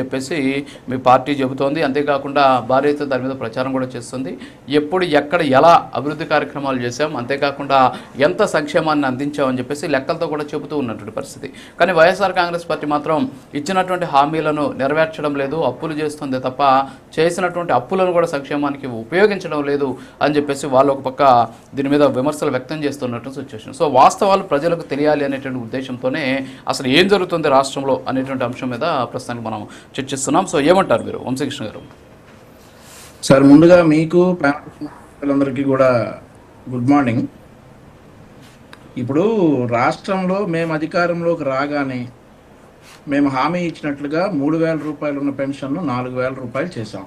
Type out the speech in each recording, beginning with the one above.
చెప్పేసి మీ పార్టీ చెబుతోంది. అంతేకాకుండా భార్యతో దాని మీద ప్రచారం కూడా చేస్తుంది. ఎప్పుడు ఎక్కడ ఎలా అభివృద్ధి కార్యక్రమాలు చేశాం అంతేకాకుండా ఎంత సంక్షేమాన్ని అందించామని చెప్పేసి లెక్కలతో కూడా చెబుతూ ఉన్నటువంటి పరిస్థితి. కానీ వైఎస్ఆర్ కాంగ్రెస్ పార్టీ మాత్రం ఇచ్చినటువంటి హామీలను నెరవేర్చడం లేదు అప్పులు చేస్తుంది తప్ప చేసినటువంటి అప్పులను కూడా సంక్షేమానికి ఉపయోగించడం లేదు అని చెప్పేసి వాళ్ళు ఒక పక్క దీని మీద విమర్శలు వ్యక్తం చేస్తున్నట్టు సిచ్యువేషన్ సో వాస్తవాలు ప్రజలకు తెలియాలి అనేటువంటి ఉద్దేశంతోనే అసలు ఏం జరుగుతుంది రాష్ట్రంలో అనేటువంటి అంశం మీద ప్రస్తుతానికి మనం చర్చిస్తున్నాం. సో ఏమంటారు మీరు వంశకృష్ణ గారు? సార్ ముందుగా మీకు అందరికీ కూడా గుడ్ మార్నింగ్. ఇప్పుడు రాష్ట్రంలో మేము అధికారంలోకి రాగానే మేము హామీ ఇచ్చినట్లుగా మూడు వేల రూపాయలు ఉన్న పెన్షన్ను నాలుగు వేల రూపాయలు చేశాం.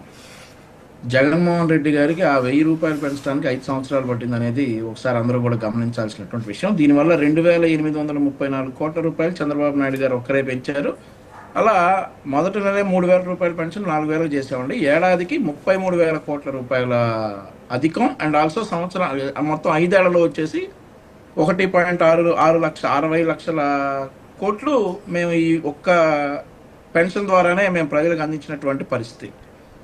జగన్మోహన్ రెడ్డి గారికి ఆ వెయ్యి రూపాయలు పెంచడానికి ఐదు సంవత్సరాలు పట్టింది అనేది ఒకసారి అందరూ కూడా గమనించాల్సినటువంటి విషయం. దీనివల్ల రెండు వేల ఎనిమిది వందల ముప్పై నాలుగు కోట్ల రూపాయలు చంద్రబాబు నాయుడు గారు ఒక్కరే పెంచారు. అలా మొదటి నెలే మూడు వేల రూపాయల పెన్షన్ నాలుగు వేలకు చేసామండి ఏడాదికి ముప్పై మూడు వేల కోట్ల రూపాయల అధికం. అండ్ ఆల్సో సంవత్సరం మొత్తం ఐదేళ్ళలో వచ్చేసి ఒకటి పాయింట్ ఆరు ఆరు లక్ష అరవై లక్షల కోట్లు మేము ఈ ఒక్క పెన్షన్ ద్వారానే మేము ప్రజలకు అందించినటువంటి పరిస్థితి.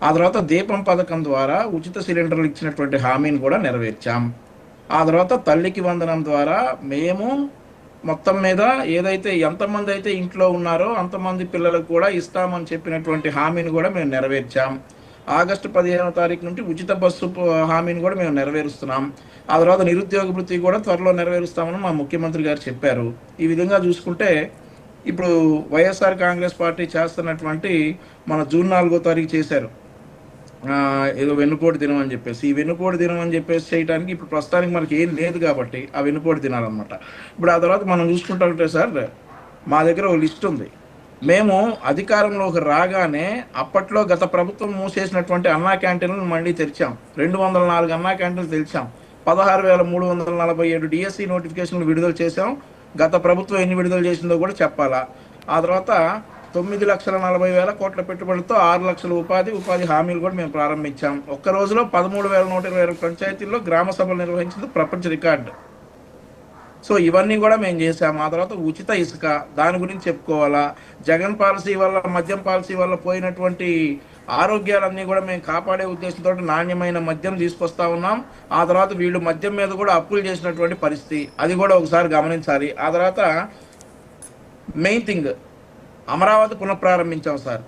ఆ తర్వాత దీపం పథకం ద్వారా ఉచిత సిలిండర్లు ఇచ్చినటువంటి హామీని కూడా నెరవేర్చాం. ఆ తర్వాత తల్లికి వందనం ద్వారా మేము మొత్తం మీద ఏదైతే ఎంతమంది అయితే ఇంట్లో ఉన్నారో అంతమంది పిల్లలకు కూడా ఇస్తామని చెప్పినటువంటి హామీని కూడా మేము నెరవేర్చాం. ఆగస్టు పదిహేనవ తారీఖు నుండి ఉచిత బస్సు హామీని కూడా మేము నెరవేరుస్తున్నాం. ఆ తర్వాత నిరుద్యోగ వృత్తి కూడా త్వరలో నెరవేరుస్తామని మా ముఖ్యమంత్రి గారు చెప్పారు. ఈ విధంగా చూసుకుంటే ఇప్పుడు వైఎస్ఆర్ కాంగ్రెస్ పార్టీ చేస్తున్నటువంటి మన జూన్ నాలుగో తారీఖు చేశారు. ఏదో వెన్నుపోటు దినం అని చెప్పేసి ఈ వెన్నుపోటు దినం అని చెప్పేసి చేయడానికి ఇప్పుడు ప్రస్తుతానికి మనకి ఏం లేదు కాబట్టి ఆ వెన్నుపోటు తినాలన్నమాట. ఇప్పుడు ఆ తర్వాత మనం చూసుకుంటుంటే సార్ మా దగ్గర ఒక లిస్ట్ ఉంది. మేము అధికారంలోకి రాగానే అప్పట్లో గత ప్రభుత్వం మూసేసినటువంటి అన్నా క్యాంటీన్లను మళ్ళీ తెరిచాం. రెండు వందల నాలుగు అన్నా క్యాంటీన్లు తెరిచాం. పదహారు వేల మూడు వందల నలభై ఏడు డిఎస్సి నోటిఫికేషన్లు విడుదల చేశాం. గత ప్రభుత్వం ఎన్ని విడుదల చేసిందో కూడా చెప్పాలా. ఆ తర్వాత తొమ్మిది లక్షల నలభై వేల కోట్ల పెట్టుబడులతో ఆరు లక్షల ఉపాధి ఉపాధి హామీలు కూడా మేము ప్రారంభించాం. ఒక్క రోజులో పదమూడు వేల నూట ఇరవై ఆరు పంచాయతీల్లో గ్రామ సభలు నిర్వహించింది ప్రపంచ రికార్డు. సో ఇవన్నీ కూడా మేము చేసాము ఆ తర్వాత ఉచిత ఇసుక దాని గురించి చెప్పుకోవాలా? జగన్ పాలసీ వల్ల మద్యం పాలసీ వల్ల పోయినటువంటి ఆరోగ్యాలన్నీ కూడా మేము కాపాడే ఉద్దేశంతో నాణ్యమైన మద్యం తీసుకొస్తా ఉన్నాం. ఆ తర్వాత వీళ్ళు మద్యం మీద కూడా అప్పులు చేసినటువంటి పరిస్థితి. అది కూడా ఒకసారి గమనించాలి. ఆ తర్వాత మెయిన్ థింగ్ అమరావతి పునఃప్రారంభించాం సార్.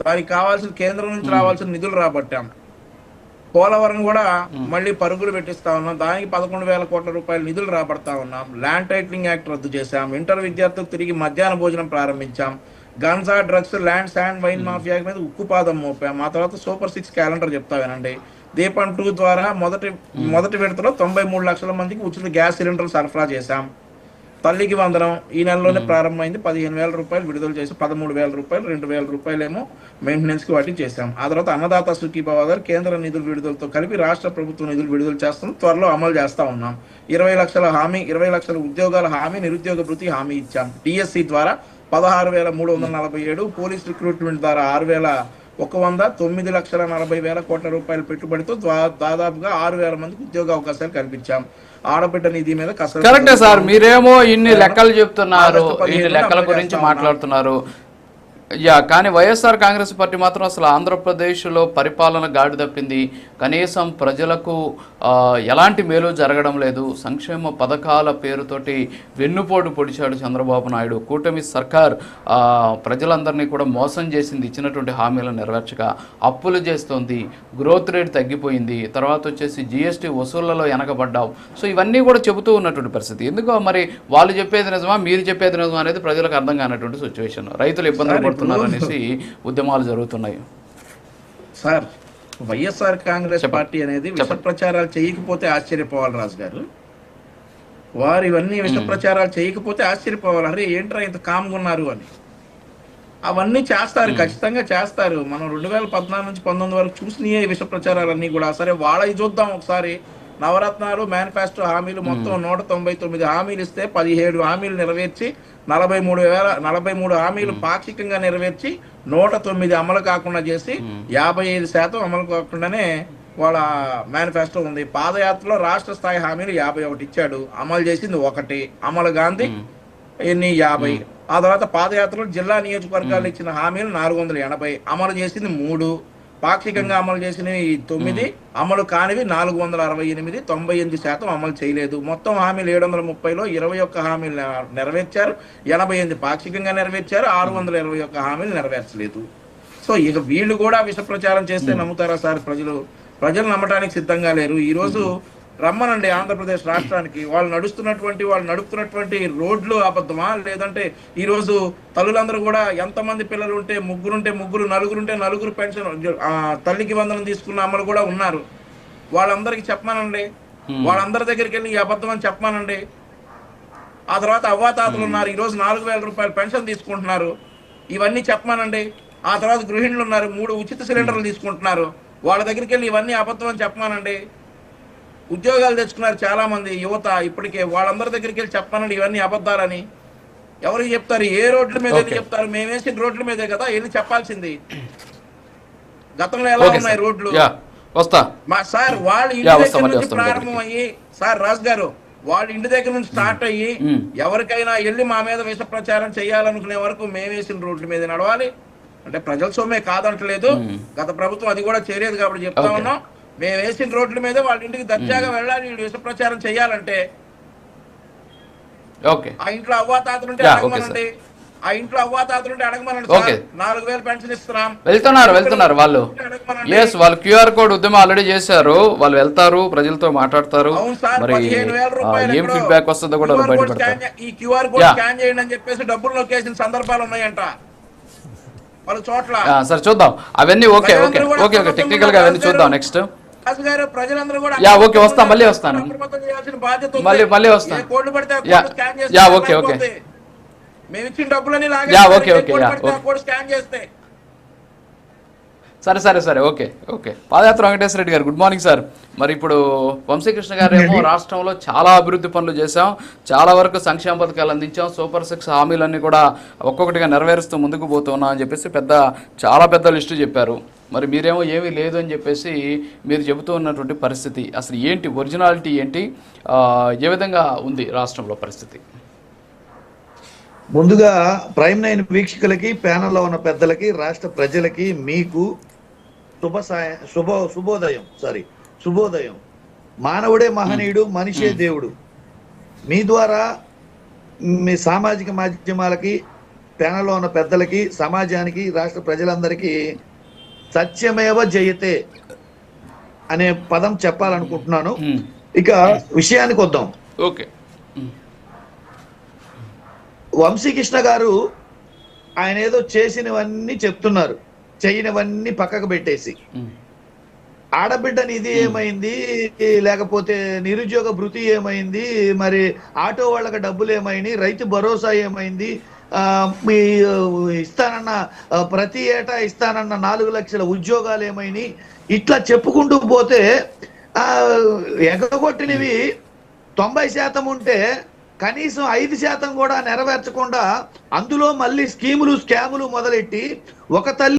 దానికి కావాల్సిన కేంద్రం నుంచి రావాల్సిన నిధులు రాబట్టాం. పోలవరం కూడా మళ్ళీ పరుగులు పెట్టిస్తా ఉన్నాం. దానికి పదకొండు వేల కోట్ల రూపాయల నిధులు రాబడతా ఉన్నాం. ల్యాండ్ టైటిలింగ్ యాక్ట్ రద్దు చేశాం. ఇంటర్ విద్యార్థులకు తిరిగి మధ్యాహ్న భోజనం ప్రారంభించాం. గన్సా drugs land sand wine mafia మీద ఉక్కుపాదం మోపాం. ఆ తర్వాత సూపర్ సిక్స్ క్యాలెండర్ చెప్తా వినండి. దీపం టూ ద్వారా మొదటి మొదటి విడతలో తొంభై మూడు లక్షల మందికి ఉచిత గ్యాస్ సిలిండర్లు సరఫరా చేశాం. తల్లికి వందనం. ఈ నెలలోనే ప్రారంభమైంది. పదిహేను వేల రూపాయలు విడుదల చేసి పదమూడు వేల రూపాయలు రెండు వేల రూపాయలేమో మెయింటెనెన్స్కి వాటికి చేశాం. ఆ తర్వాత అన్నదాత సుఖీభావ గారు కేంద్ర నిధుల విడుదలతో కలిపి రాష్ట్ర ప్రభుత్వం నిధులు విడుదల చేస్తాం త్వరలో అమలు చేస్తా ఉన్నాం. ఇరవై లక్షల హామీ ఇరవై లక్షల ఉద్యోగాల హామీ నిరుద్యోగ భృతి హామీ ఇచ్చాం. డిఎస్సి ద్వారా పదహారు వేల మూడు వందల నలభై ఏడు పోలీస్ రిక్రూట్మెంట్ ద్వారా ఆరు వేల ఒక వంద తొమ్మిది లక్షల నలభై వేల కోట్ల రూపాయల పెట్టుబడితో దాదాపుగా ఆరు వేల మందికి ఉద్యోగ అవకాశాలు కల్పించాం. ఆడబిడ్డ నిధి మీద కరెక్టే సార్ మీరేమో ఇన్ని లెక్కలు చెప్తున్నారు ఇన్ని లెక్కల గురించి మాట్లాడుతున్నారు. యా కానీ వైఎస్ఆర్ కాంగ్రెస్ పార్టీ మాత్రం అసలు ఆంధ్రప్రదేశ్లో పరిపాలన గాడి తప్పింది. కనీసం ప్రజలకు ఎలాంటి మేలు జరగడం లేదు. సంక్షేమ పథకాల పేరుతోటి వెన్నుపోటు పొడిచాడు చంద్రబాబు నాయుడు. కూటమి సర్కార్ ప్రజలందరినీ కూడా మోసం చేసింది ఇచ్చినటువంటి హామీలను నెరవేర్చక అప్పులు చేస్తోంది. గ్రోత్ రేట్ తగ్గిపోయింది. తర్వాత వచ్చేసి జిఎస్టీ వసూళ్ళలో వెనకబడ్డాం సో ఇవన్నీ కూడా చెబుతూ ఉన్నటువంటి పరిస్థితి. ఎందుకో మరి వాళ్ళు చెప్పేది నిజమా మీరు చెప్పేది నిజమా అనేది ప్రజలకు అర్థం కానటువంటి సిచ్యువేషన్ రైతులు ఇబ్బందులు పడుతున్నారు అనేసి ఉద్యమాలు జరుగుతున్నాయి. సార్ వైఎస్ఆర్ కాంగ్రెస్ పార్టీ అనేది విష ప్రచారాలు చేయకపోతే ఆశ్చర్యపోవాలి రాజు గారు. వారు ఇవన్నీ విష ప్రచారాలు చేయకపోతే ఆశ్చర్యపోవాలి అరే ఏంట్రా ఇంత కామ్గా ఉన్నారు అని. అవన్నీ చేస్తారు ఖచ్చితంగా చేస్తారు. మనం రెండు వేల పద్నాలుగు నుంచి పంతొమ్మిది వరకు చూసినాయే విష ప్రచారాలన్నీ కూడా. సరే వాళ్ళవి చూద్దాం ఒకసారి. నవరత్నాలు మేనిఫెస్టో హామీలు మొత్తం నూట తొంభై తొమ్మిది హామీలు ఇస్తే పదిహేడు హామీలు నెరవేర్చి నలభై మూడు వేల నలభై మూడు హామీలు పాక్షికంగా నెరవేర్చి నూట తొమ్మిది అమలు కాకుండా చేసి యాభై ఐదు శాతం అమలు కాకుండానే వాళ్ళ మేనిఫెస్టో ఉంది. పాదయాత్రలో రాష్ట్ర స్థాయి హామీలు యాభై ఒకటి ఇచ్చాడు. అమలు చేసింది ఒకటి. అమలు గాంధీ ఎన్ని? యాభై. ఆ తర్వాత పాదయాత్రలో జిల్లా నియోజకవర్గాలు ఇచ్చిన హామీలు నాలుగు వందల ఎనభై. అమలు చేసింది మూడు. పాక్షికంగా అమలు చేసినవి తొమ్మిది అమలు కానివి నాలుగు వందల అరవై ఎనిమిది తొంభై ఎనిమిది శాతం అమలు చేయలేదు. మొత్తం హామీలు ఏడు వందల ముప్పైలో ఇరవై ఒక్క హామీలు నెరవేర్చారు ఎనభై ఎనిమిది పాక్షికంగా నెరవేర్చారు ఆరు వందల ఇరవై ఒక్క హామీలు నెరవేర్చలేదు. సో ఇక వీళ్ళు కూడా విష ప్రచారం చేస్తే నమ్ముతారా సార్ ప్రజలు? ప్రజలు నమ్మటానికి సిద్ధంగా లేరు. ఈ రోజు రమ్మనండి ఆంధ్రప్రదేశ్ రాష్ట్రానికి. వాళ్ళు నడుస్తున్నటువంటి వాళ్ళు నడుపుతున్నటువంటి రోడ్లు అబద్ధమా? లేదంటే ఈ రోజు తల్లులందరూ కూడా ఎంతమంది పిల్లలు ఉంటే ముగ్గురుంటే ముగ్గురు నలుగురుంటే నలుగురు పెన్షన్ తల్లికి వందనం తీసుకున్న అమ్మలు కూడా ఉన్నారు. వాళ్ళందరికీ చెప్పమానండి. వాళ్ళందరి దగ్గరికి వెళ్ళి ఈ అబద్ధం అని చెప్పమానండి. ఆ తర్వాత అవ్వాతాతలు ఉన్నారు. ఈ రోజు నాలుగు వేల రూపాయలు పెన్షన్ తీసుకుంటున్నారు. ఇవన్నీ చెప్పమానండి. ఆ తర్వాత గృహిణులు ఉన్నారు. మూడు ఉచిత సిలిండర్లు తీసుకుంటున్నారు. వాళ్ళ దగ్గరికి వెళ్ళి ఇవన్నీ అబద్ధం అని చెప్పమానండి. ఉద్యోగాలు తెచ్చుకున్నారు చాలా మంది యువత ఇప్పటికే వాళ్ళందరి దగ్గరికి వెళ్ళి చెప్పమానండి ఇవన్నీ అబద్ధాలని. ఎవరికి చెప్తారు? ఏ రోడ్ల మీద. చెప్తారు? మేము వేసిన రోడ్ల మీదే కదా వెళ్ళి చెప్పాల్సింది. గతంలో ఎలా ఉన్నాయి రోడ్లు? వస్తా. మా సార్ వాళ్ళ ఇంటి దగ్గర నుంచి ప్రారంభం అయ్యి సార్ రాజు గారు వాళ్ళ ఇంటి దగ్గర నుంచి స్టార్ట్ అయ్యి. ఎవరికైనా వెళ్ళి మా మీద విష ప్రచారం చేయాలనుకునే వరకు మేము వేసిన రోడ్ల మీద నడవాలి. అంటే ప్రజల సొమ్మే కాదంటలేదు. గత ప్రభుత్వం అది కూడా చేయలేదు కాబట్టి చెప్తా. ఉన్నాం. మేము వేసిన రోడ్ల మీద వాళ్ళ ఇంటికి దర్జాగా వెళ్ళాలి వీళ్ళు విష ప్రచారం చేయాలంటే. ఓకే. ఆ ఇంట్లో అవ్వాతాతలు అడగమనండి. ఆ ఇంట్లో అవ్వాతాతలు ఉంటే అడగమనండి నాలుగు వేలు పెన్షన్ ఇస్తున్నాం. వెళ్తున్నారు వెళ్తున్నారు వాళ్ళు. ఎస్ వాళ్ళు క్యూఆర్ కోడ్ ఉద్యమం ఆల్రెడీ చేశారు. వాళ్ళు వెళ్తారు ప్రజలతో మాట్లాడతారు. మరి ఏం ఫీడ్బ్యాక్ వస్తుందో కూడా బయటపడతారు ఈ క్యూఆర్ కోడ్. స్కాన్ చేయండి అని చెప్పేసి డబ్బులు నొక్కేసిన సందర్భాలు ఉన్నాయంట. పలు చోట్ల. సరే చూద్దాం. అవన్నీ ఓకే ఓకే. Okay okay. టెక్నికల్గా అవన్నీ. చూద్దాం నెక్స్ట్ గారు ప్రజలందరూ కూడా యా, ఓకే, వస్తాం, మళ్ళీ వస్తాను. మళ్ళీ- మళ్ళీ వస్తాను. కోడ్లు పడితే యా, ఓకే. మేము ఇచ్చిన డబ్బులని లాగే yeah, okay, okay, code yeah, పడితే ఆ ఓకే. కోడ్ స్కాన్ చేస్తే. సరే సరే సరే ఓకే ఓకే. పాదయాత్ర వెంకటేశ్వర రెడ్డి గారు గుడ్ మార్నింగ్ సార్. మరి ఇప్పుడు వంశీకృష్ణ గారు ఏమో రాష్ట్రంలో చాలా అభివృద్ధి పనులు చేశాం. చాలా వరకు సంక్షేమ పథకాలు అందించాం. సూపర్ సిక్స్ హామీలన్నీ కూడా ఒక్కొక్కటిగా నెరవేరుస్తూ ముందుకు పోతున్నాం అని చెప్పేసి పెద్ద చాలా పెద్ద లిస్టు చెప్పారు. మరి మీరేమో ఏమీ లేదు అని చెప్పేసి మీరు చెబుతూ ఉన్నటువంటి పరిస్థితి. అసలు ఏంటి ఒరిజినాలిటీ ఏంటి? ఏ విధంగా ఉంది రాష్ట్రంలో పరిస్థితి? ముందుగా ప్రైమ్ నైన్ వీక్షకులకి ప్యానల్లో ఉన్న పెద్దలకి రాష్ట్ర ప్రజలకి మీకు శుభ సాయ శుభ శుభోదయం సారీ శుభోదయం. మానవుడే మహనీయుడు మనిషే దేవుడు. మీ ద్వారా మీ సామాజిక మాధ్యమాలకి ప్యానల్లో ఉన్న పెద్దలకి సమాజానికి రాష్ట్ర ప్రజలందరికీ సత్యమేవ జయతే అనే పదం చెప్పాలనుకుంటున్నాను. ఇక విషయానికి వద్దాం. ఓకే. వంశీకృష్ణ గారు ఆయన ఏదో చేసినవన్నీ చెప్తున్నారు. చేయనివన్నీ పక్కకు పెట్టేసి. ఆడబిడ్డ నిధి ఏమైంది? లేకపోతే నిరుద్యోగ భృతి ఏమైంది? మరి ఆటో వాళ్ళకి డబ్బులు ఏమైంది రైతు భరోసా ఏమైంది? మీ ఇస్తానన్న ప్రతి ఏటా ఇస్తానన్న నాలుగు లక్షల ఉద్యోగాలు ఏమైనాయి ఇట్లా చెప్పుకుంటూ పోతే ఎగగొట్టినవి తొంభై శాతం ఉంటే కనీసం ఐదు శాతం కూడా నెరవేర్చకుండా అందులో మళ్ళీ స్కీములు స్కాములు మొదలెట్టి ఒక తల్లి